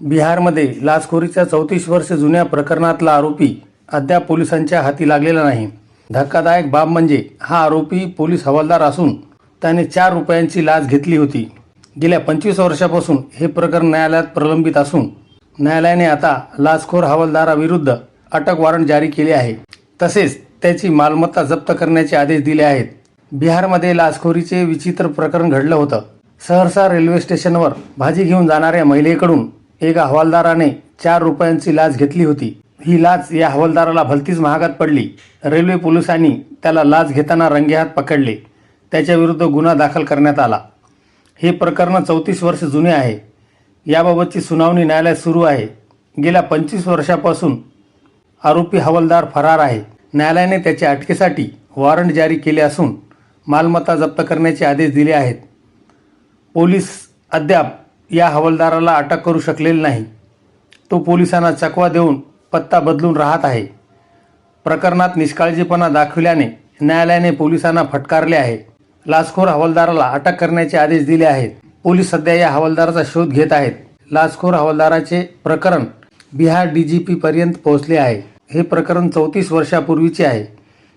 बिहारमध्ये लाचखोरीच्या चौतीस वर्ष जुन्या प्रकरणातला आरोपी अद्याप पोलिसांच्या हाती लागलेला नाही. धक्कादायक बाब म्हणजे हा आरोपी पोलीस हवालदार असून त्याने चार रुपयांची लाच घेतली होती. गेल्या पंचवीस वर्षापासून हे प्रकरण न्यायालयात प्रलंबित असून न्यायालयाने आता लाचखोर हवालदाराविरुद्ध अटक वॉरंट जारी केले आहे. तसेच त्याची मालमत्ता जप्त करण्याचे आदेश दिले आहेत. बिहारमध्ये लाचखोरीचे विचित्र प्रकरण घडलं होतं. सहरसा रेल्वे स्टेशनवर भाजी घेऊन जाणाऱ्या महिलेकडून एका हवालदाराने चार रुपयांची लाच घेतली होती. ही लाच या हवालदाराला भलतीच महागात पडली. रेल्वे पोलिसांनी त्याला लाच घेताना रंगेहात पकडले. त्याच्याविरुद्ध गुन्हा दाखल करण्यात आला. हे प्रकरण चौतीस वर्ष जुने आहे. याबाबतची सुनावणी न्यायालयात सुरू आहे. गेल्या पंचवीस वर्षापासून आरोपी हवालदार फरार आहे. न्यायालयाने त्याच्या अटकेसाठी वॉरंट जारी केले असून मालमत्ता जप्त करण्याचे आदेश दिले आहेत. पोलीस अद्याप या हवालदाराला अटक करू शकलेले नाही. तो पोलिसांना चकवा देऊन पत्ता बदलून राहत आहे. प्रकरणात निष्काळजीपणा दाखविल्याने न्यायालयाने पोलिसांना फटकारले आहे. लाचखोर हवालदाराला अटक करण्याचे आदेश दिले आहेत. पोलीस सध्या या हवालदाराचा शोध घेत आहेत. लाचखोर हवालदाराचे प्रकरण बिहार जी पर्यंत पोहोचले आहे. हे प्रकरण चौतीस वर्षापूर्वीचे आहे.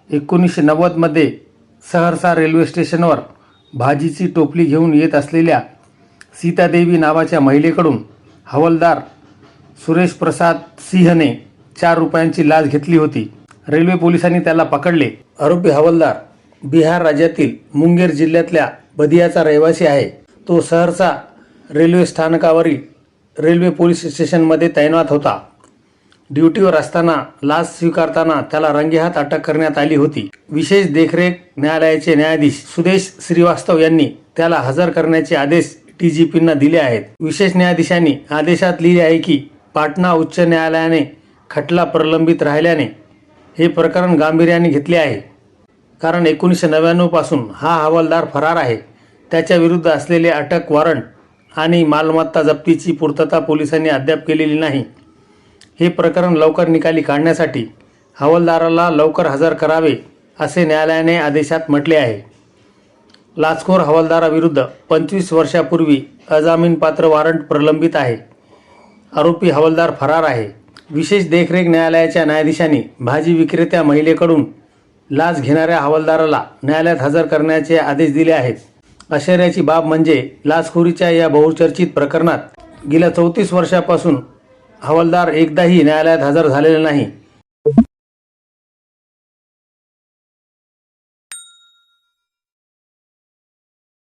एकोणीसशे नव्वदमध्ये सहरसा रेल्वे स्टेशनवर भाजीची टोपली घेऊन येत असलेल्या सीतादेवी नावाच्या महिलेकडून हवालदार सुरेश प्रसाद सिंहने चार रुपयांची लाच घेतली होती. रेल्वे पोलिसांनी त्याला पकडले. आरोपी हवालदार बिहार राज्यातील मुंगेर जिल्ह्यातल्या बदियाचा रहिवासी आहे. तो सहरसा रेल्वे स्थानकावरील रेल्वे पोलीस स्टेशनमध्ये तैनात होता. ड्युटीवर असताना लाच स्वीकारताना त्याला रंगेहात अटक करण्यात आली होती. विशेष देखरेख न्यायालयाचे न्यायाधीश सुदेश श्रीवास्तव यांनी त्याला हजर करण्याचे आदेश डीजीपींना दिले आहेत. विशेष न्यायाधीशांनी आदेशात लिहिले आहे की पाटणा उच्च न्यायालयाने खटला प्रलंबित राहिल्याने हे प्रकरण गांभीर्याने घेतले आहे. कारण एकोणीसशे नव्याण्णवपासून हा हवालदार फरार आहे. त्याच्या विरुद्ध असलेले अटक वॉरंट आणि मालमत्ता जप्तीची पूर्तता पोलिसांनी अद्याप केलेली नाही. हे प्रकरण लवकर निकाली काढण्यासाठी हवालदाराला लवकर हजर करावे असे न्यायालयाने आदेशात म्हटले आहे. लाचखोर हवालदाराविरुद्ध पंचवीस वर्षापूर्वी अजामीनपात्र वॉरंट प्रलंबित आहे. आरोपी हवालदार फरार आहे. विशेष देखरेख न्यायालयाच्या न्यायाधीशांनी भाजी विक्रेत्या महिलेकडून लाच घेणाऱ्या हवालदाराला न्यायालयात हजर करण्याचे आदेश दिले आहेत. आश्चर्याची बाब म्हणजे लाचखोरीच्या या बहुचर्चित प्रकरणात गेल्या चौतीस वर्षापासून हवालदार एकदाही न्यायालयात हजर झालेला नाही.